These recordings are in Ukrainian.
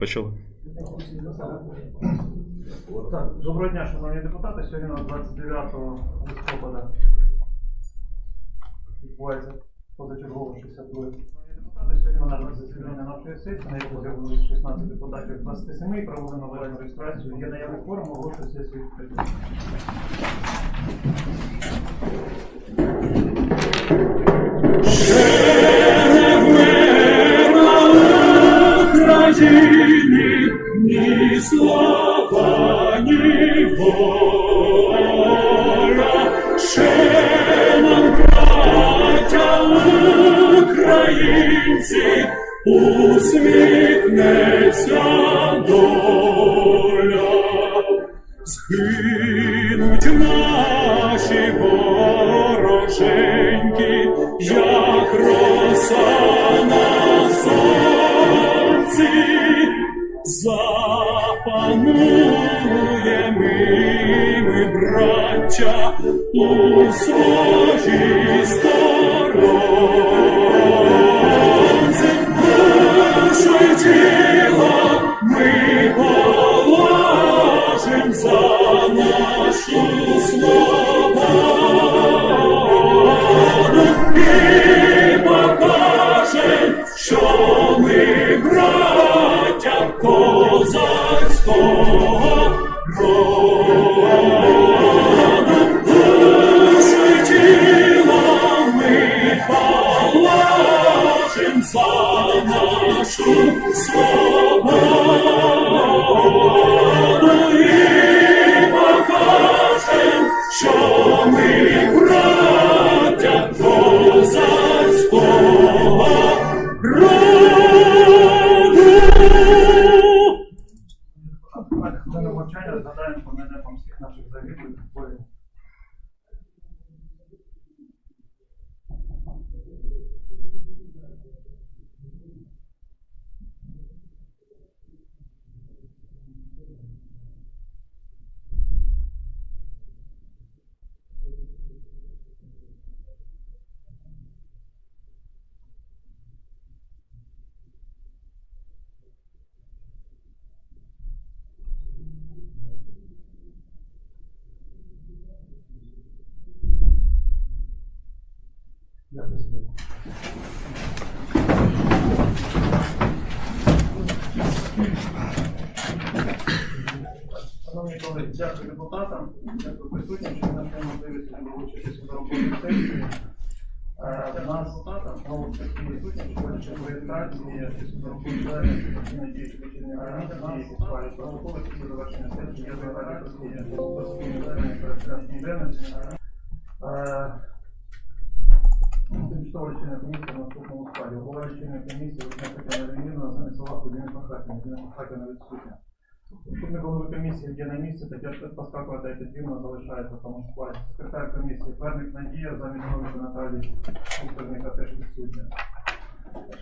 Почали. Так, доброго дня, шановні депутати. Сьогодні у нас 29 листопада відбувається позачергово 62 Шановні депутати, сьогодні у нас засідання нашої сесії, на якому з'явилося 16 депутатів 27 і проводимо належну реєстрацію. Є наявний форум, оголошую сесію відкритою. Слава, воля, ще нам, українці, усміхнеться доля. Згинуть наші вороженьки, як роса запанує ми, браття, у своїй сторонці, душу й тіло ми положим за нашу свободу Шановні колеги, дякую депутатам, дякую присутнім, що нам дали можливість долучитися до роботи сесії. Е, нас депутатам знову ж таки присутні, що хоче реєстрації до роботи сесії, постійно діючі лічильні комісії, схвалюють протоколи після завершення сесії, я заявляю постійні постійні перед порядком денним. Лічильна комісія наступному складі. Голова лічильної комісії Тетяна Леонідовна, замість слова Кузьмін Махатіна. Кузьмін Махатіна відсутня. Заступник голови комісії є на місці, Тетяна Паскакова та Петрівна залишається в тому складі. Секретар комісії Верник Надія, замість Наталії Кухарника теж відсутня.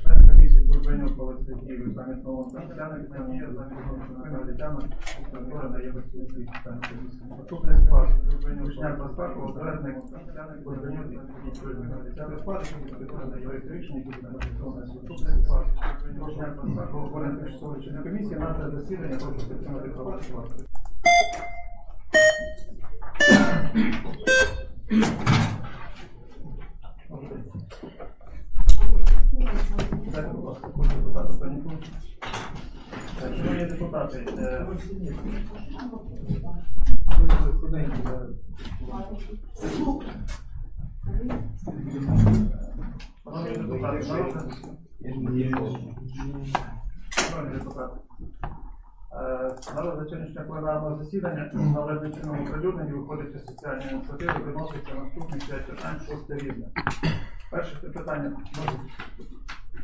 Член комісії Бурбенюк Олексій замість Нового Тетяна Надія, замість Новика Наталії Тетяна Кухарника дає відсутній член комісії. Наступний склад Вишняк Паскакова, Дверник Тетяна Бурбенюк, Тетяна Паскакова, дає рішення, які буде написано. Наступний склад Вишняк Паскакова, Борен Тимчасової члени комісії, наше засідання, прошу підтримати права. Дайте, будь ласка, кожен депутат, останній пункт. Так, Шановні депутати, е, шановні депутати, народне Шановні депутати, е, народ за пленарне засідання належним чином оприлюднені, виходячи з соціальної ініціативи, виноситься наступні п'ять питань, шосте рівня. Перше питання, може,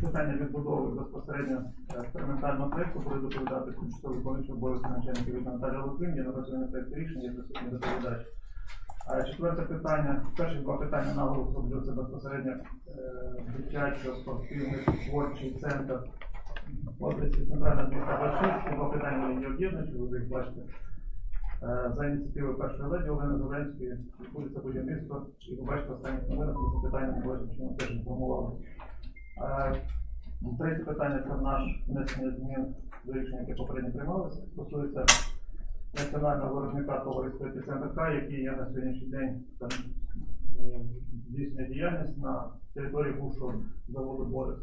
питання відбудови безпосередньо е, експериментального проєкту буде доповідати тимчасовий виконуючий обов'язки начальника від Наталія Литвин, є напрацьований проєкт рішення, є присутній доповідач. Четверте питання, перші два питання наголос роблю, це безпосередньо е, дитячо-спортивний творчий центр в області центрального міста Башківського. Два питання є об'єднуючі, ви їх бачите. Е, За ініціативою першої леді Олени Зеленської відбудеться будівництво, і ви бачите останніх новинах, це питання належним чином теж інформували. Е, Третє питання це наш внесення змін до рішення, яке попередньо приймалося, стосується національного виробника товариства ТЦНК, який є на сьогоднішній день е, здійснює діяльність на території бувшого заводу Борис.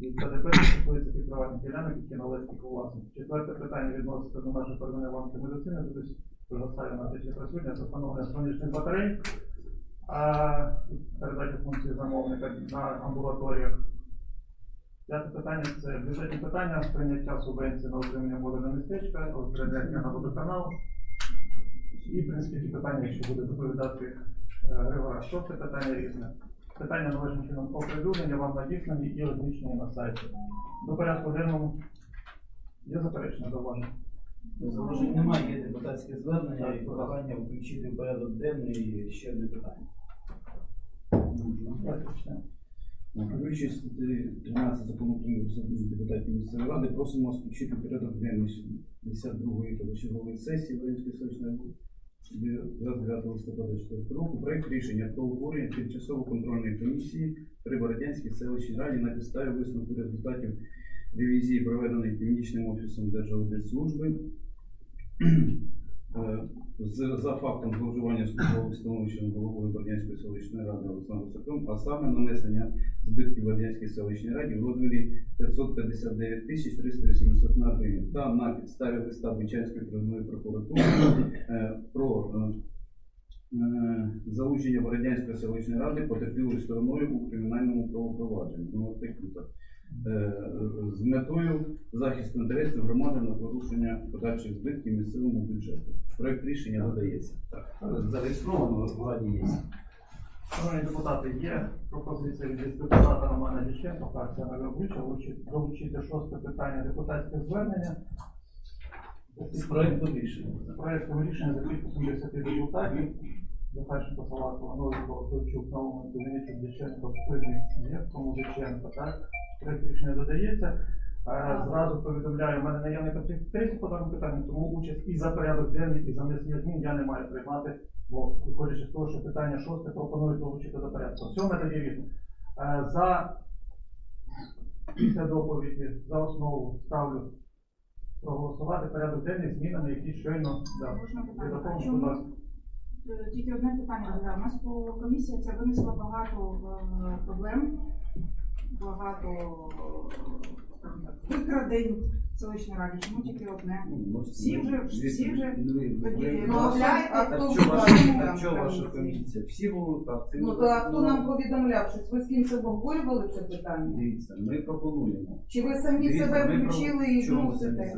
І КДП стосується під приватних ділянок, які належать їх власності. Четверте питання відноситься до нашої первинної ланки медицини, тобто на те, присутня, це встановлення сонячних батарей, а передача функції замовника на амбулаторіях. П'яте питання це бюджетні питання, прийняття субвенції на отримання води на містечка, розпорядження на водоканал. І, в принципі, ті питання, якщо буде доповідати е, Григора, шосте питання різне. Питання належним чином оприлюднення вам надіслані і розміщені на сайті. До порядку денному є заперечення зауваження. Зауважень немає, є депутатське звернення і прохання включити в порядок денний ще одне питання. Статтею 13 закону України про статус депутатів місцевої ради, просимо вас включити порядок денний 52-ї позачергової сесії Волинської селищної ради 29 листопада 2004 року проект рішення про утворення тимчасово контрольної комісії при Бородянській селищній раді на підставі висновку результатів ревізії, проведеної Північним офісом Держаудитслужби за фактом зловживання службових становищем головою Бордянської селищної ради Олександром Саком, а саме нанесення збитків Бордянській селищній раді в розмірі 559 тисяч 381 гривень та на підставі листа Бучанської окружної прокуратури е, про е, е, залучення Бородянської селищної ради потерпілою стороною у кримінальному правопровадженні. Ну, от. Е, з метою захисту інтересів громади на порушення подальших збитків місцевому бюджету. Проект рішення додається. Так, зареєстровано в раді є. Шановні депутати, є пропозиція від депутата Романа Діченка, фракція обличчя, долучити шосте питання депутатське звернення. З проекту рішення. З проектом рішення за підписом 10 депутатів. Захарченко Салатова, Новикова, Ковчук, Наумен, Кузьмінчук, Дяченко, Пирник, Євко, Музиченко, так? Рішення додається. Е, Зразу повідомляю, у мене наявний конфлікт інтересів по даному питанню, тому участь і за порядок денний, і за внесення змін я не маю приймати, бо виходячи з того, що питання шосте пропоную долучити до порядку. Сьоме тоді різне. Е, За після доповіді за основу ставлю проголосувати порядок денний змінами, які щойно да, Можна е, тільки одне питання? У нас по комісії це винесла багато проблем, багато викрадень в селищній раді. Чому тільки одне? Всі вже- всі вже тоді Ну, а Так хто ваша, так комісії? комісія? Всі були фракції? Ну то а хто нам повідомляв, що ви з ким це обговорювали це питання? Дивіться, ми пропонуємо. Чи ви самі Дивіться, себе ми про- включили і Чому себе?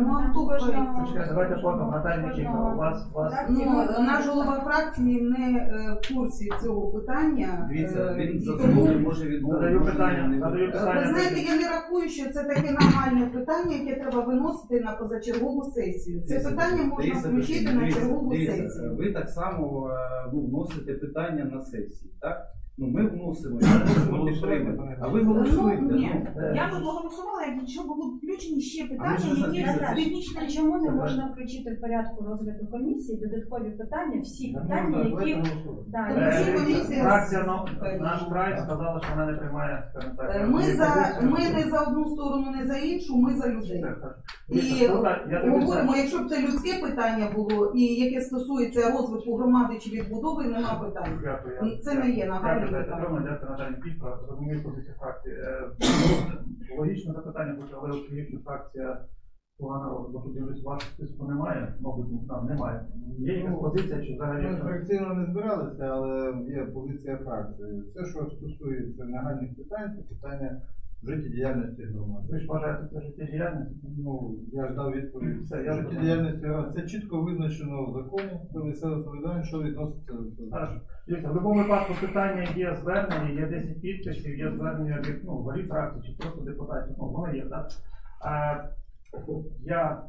Ну а хто Чекайте, давайте Наталія Нікітова, у вас, у вас Ну, наш голова фракції не е, в курсі цього питання. Дивіться, е, він і за тому- собою може відмовити. Задаю питання, задаю питання. Ви знаєте, я не рахую, що це таке нагальне питання, яке треба виносити на позачергову сесію. Це Дивіться, питання можна дивіться, включити на дивіться, чергову дивіться, сесію. Ви так само е, ну, вносите питання на сесії, так? Ну ми вносимо, можемо. А ви голосуєте. Ну, ні. ну. Е, Я би проголосувала, якщо були включені ще А ми питання, ж не які з чому не можна включити в порядку розгляду комісії додаткові питання, всі Ну, питання, які да, Е, комісія- Фракція ну, наш край сказала, що вона не приймає, так. Е, Ми за ми не за одну сторону, не за іншу, ми за людей. І дивлюся, говоримо, якщо б це людське питання було, і яке стосується розвитку громади чи відбудови, нема питань. Це не є нагальним Дякую, Наталі Пітра. Розумію позицію фракції. Е, Логічне запитання але оскільки фракція Слуга народу, бо тут дивлюсь, вашого списку немає, мабуть, там немає. Є якась позиція чи взагалі? Ми фракційно не збиралися, але є позиція фракції. Все, що стосується нагальних питань, це питання життєдіяльності громади. Ви ж вважаєте це життєдіяльність? Ну, я ж дав відповідь. Все, я Життєдіяльності громади. Це чітко визначено в законі про місцеве самоврядування, що відноситься до цього. Дивіться, в будь-якому випадку питання є звернення, є 10 підписів, є звернення від ну, голів фракції чи просто депутатів. Ну, воно є, так? А, я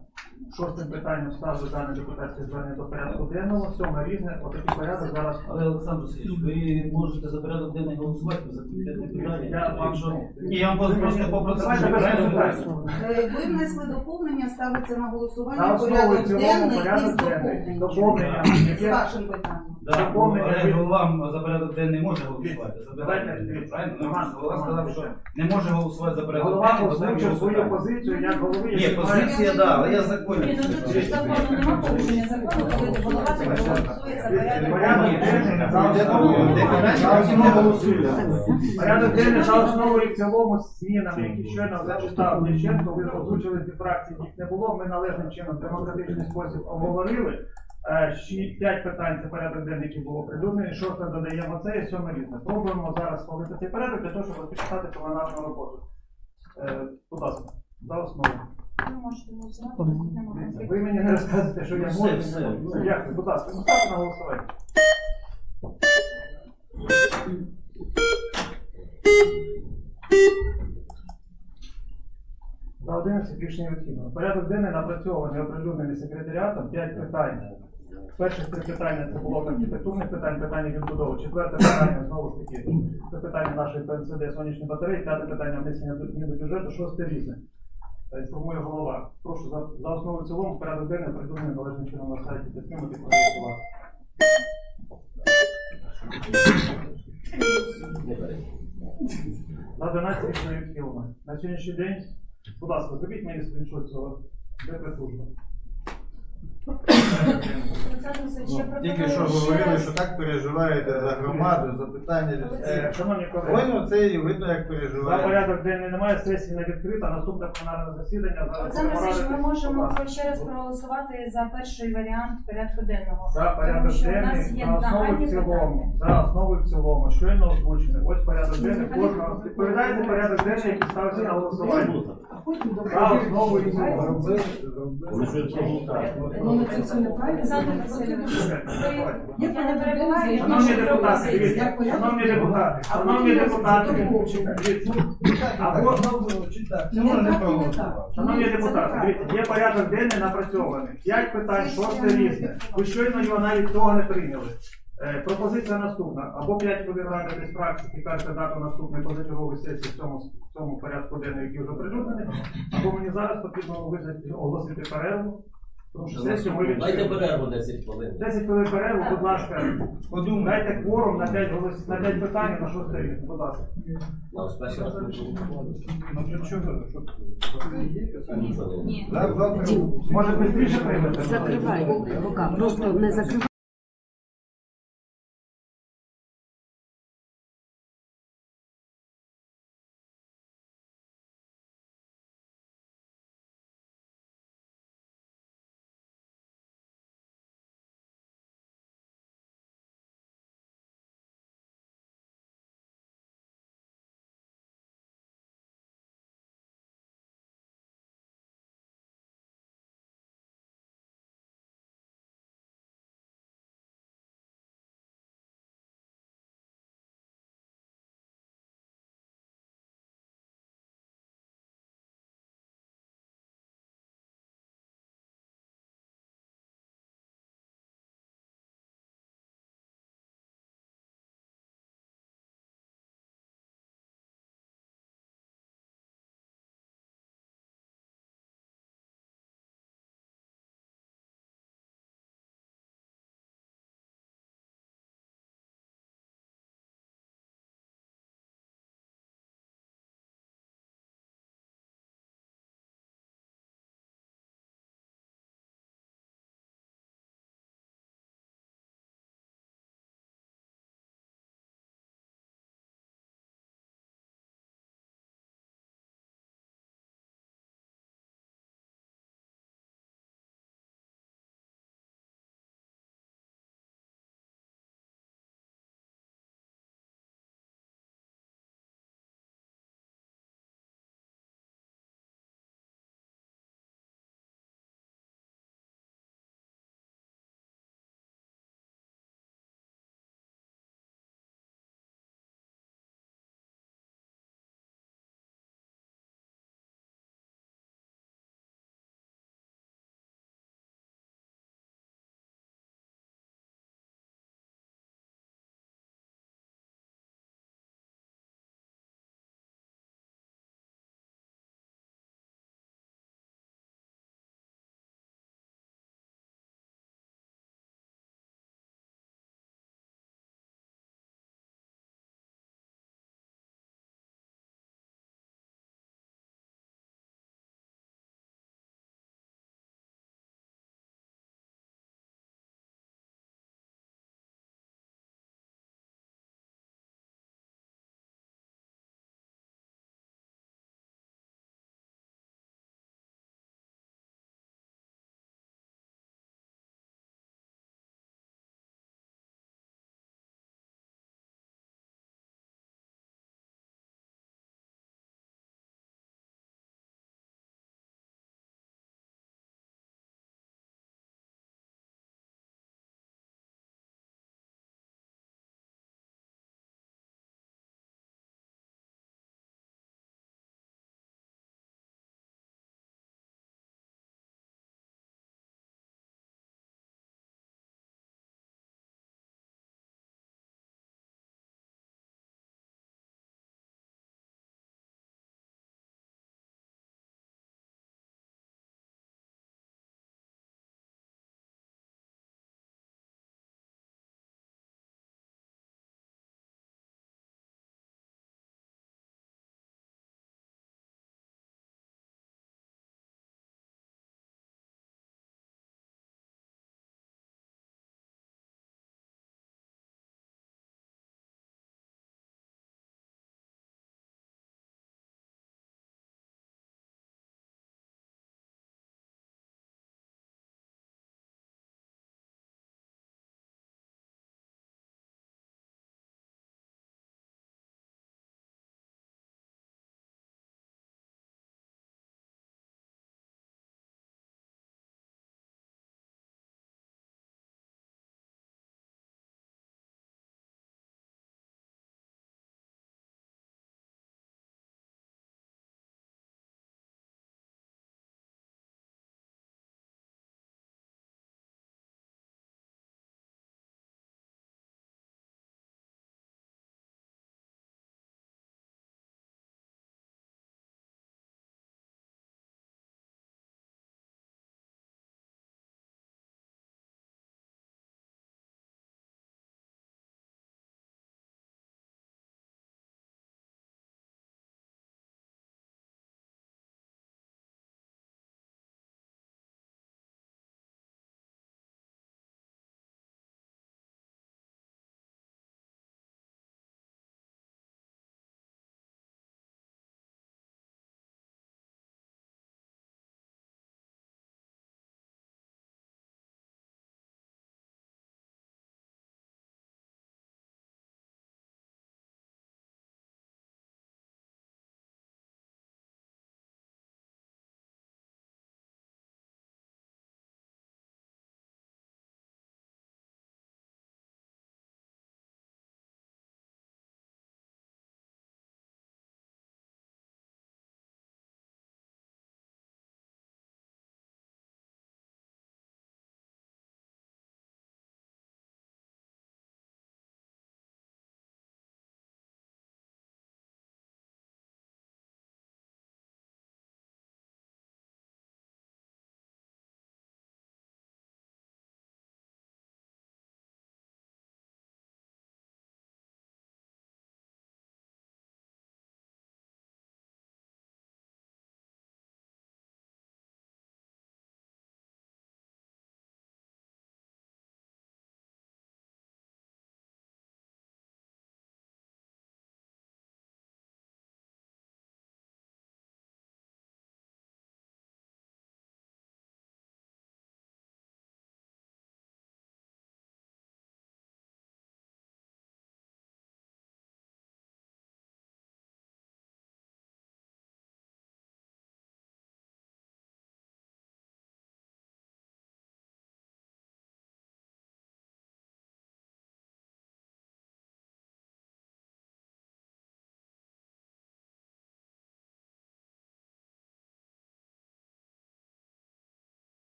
шостим питанням ставлю дане депутатське звернення до порядку денного, сьоме різне, отакий порядок зараз. Але Олександр Васильович, ви можете за порядок денний голосувати за конкретне питання. Я вам ну, Ні, я вам просто попросив. Е, Ви внесли доповнення, ставиться на голосування порядок денний із доповненням. Доповнення, З вашим питанням. Да, ну, доповнення але голова за порядок денний може голосувати. За дивіться, правильно? Ну, голова сказав, що не може голосувати за порядок Голова денний, бо там озвучив його свою питання. позицію як голови. Ні, позиція, да, але я законю. Ні, ну тут же ж закону нема порушення закону, коли голова так голосує за порядок. Порядок денний за основу. За основу голосує. Порядок денний за основу і в цілому з змінами, які щойно зачитав Дяченко, ви озвучили дві фракції, їх не було. Ми належним чином в демократичний спосіб обговорили. Е, ще П'ять питань це порядок денний, який було придуманий. Шосте додаємо це і сьоме різне. Пробуємо зараз спалити цей порядок для того, щоб розпочати пленарну роботу. Е, Будь ласка, за основу. Ви мені не розказуєте, що я можу. все, не можу. все. Дякую, будь ласка, ну ставте на голосування. За 11 рішення відхідно. Порядок денний напрацьований, оприлюднений секретаріатом, 5 питань. Перших три питання це блок архітектурних питань, питання відбудови. Четверте питання, знову ж таки, це питання нашої ПНЦД сонячної батареї, п'яте питання внесення змін до бюджету, шосте різне. Інформує голова. Прошу за, за основу цілому порядок денний придуманий належним чином на сайті підтримати проголосувати. За 12 рішення відхилено. На сьогоднішній день, будь ласка, зробіть мені скріншот цього. Де прес-служба? Олександр Васильович, я Ну, Тільки що ще говорили, що так переживаєте за громаду, за питання. Шановні колеги, Воно це і видно, як за переживаєте. порядок денний немає, сесії не відкрита, наступне пленарне засідання. Зараз Олександр Васильович, ми можемо ще раз проголосувати за перший варіант порядку денного. За порядок що в нас денний, є за основу нагальні в цілому, за основу в цілому, щойно озвучений. Ось порядок денний, кожного. Порядок денний, який стався на голосування. І ви- я не перебуваю, Шановні депутати, дивіться, шановні депутати, шановні депутати, або. Шановні депутати, дивіться, є порядок денний напрацьований. П'ять питань, шосте різне. Ви щойно його навіть того не прийняли. Е, пропозиція наступна. Або 5 хвилин ради без фракції і кажете дату наступної позачергової сесії в цьому, в цьому порядку денному, який вже прилюднений. Або мені зараз потрібно визнати, оголосити перерву. Тому що сесію ми Дайте відчуємо. перерву 10 хвилин. 10 хвилин перерву, будь ласка, Подумайте. дайте кворум на 5 голос, на 5 питань на шосте різне, будь ласка. А ось перший раз почув. Ну, для чого? Ні. Завтра Може, швидше приймете? Закривай, Лука, просто не закривай.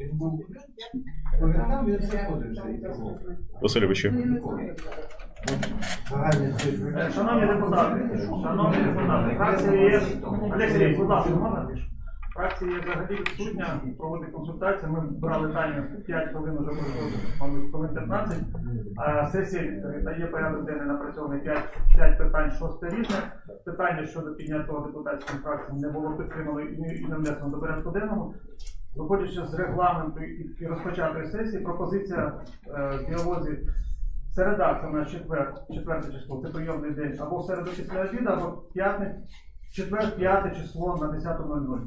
Він був по вікнам, він знаходився. і того. Васильовичу. Е, Шановні депутати, шановні депутати, фракція є Олег Сергійович, будь ласка, можна більше? Фракція є взагалі відсутня, проводить консультації. Ми брали таймер 5 хвилин, вже пройшло, мабуть, хвилин 15. А сесії е, дає порядок денний напрацьований 5, 5 питань, 6 різне. Питання щодо піднятого депутатським фракціям не було підтримано і не внесено до порядку денного. Виходячи з регламенту і розпочатої сесії, пропозиція е, в діалозі Середа це на четвер, четверте число, це прийомний день, або в середу після обіду, або п'ятниць, четвер, п'яте число на 10.00.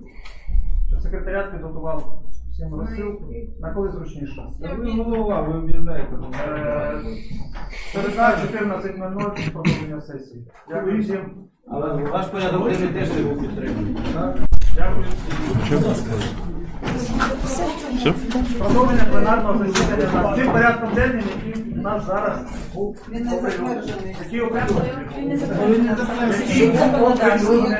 Щоб секретаріат підготував всім розсилку, на коли зручніше. Та Ви голова, ви об'єднаєте. Е, Середа 14.00 продовження сесії. Дякую всім. Але ваш порядок денний теж не був підтриманий. Все? Продовження пленарного засідання на цим порядком денним, який у нас зараз був Він не затверджений. Який окремо? Він не окремо.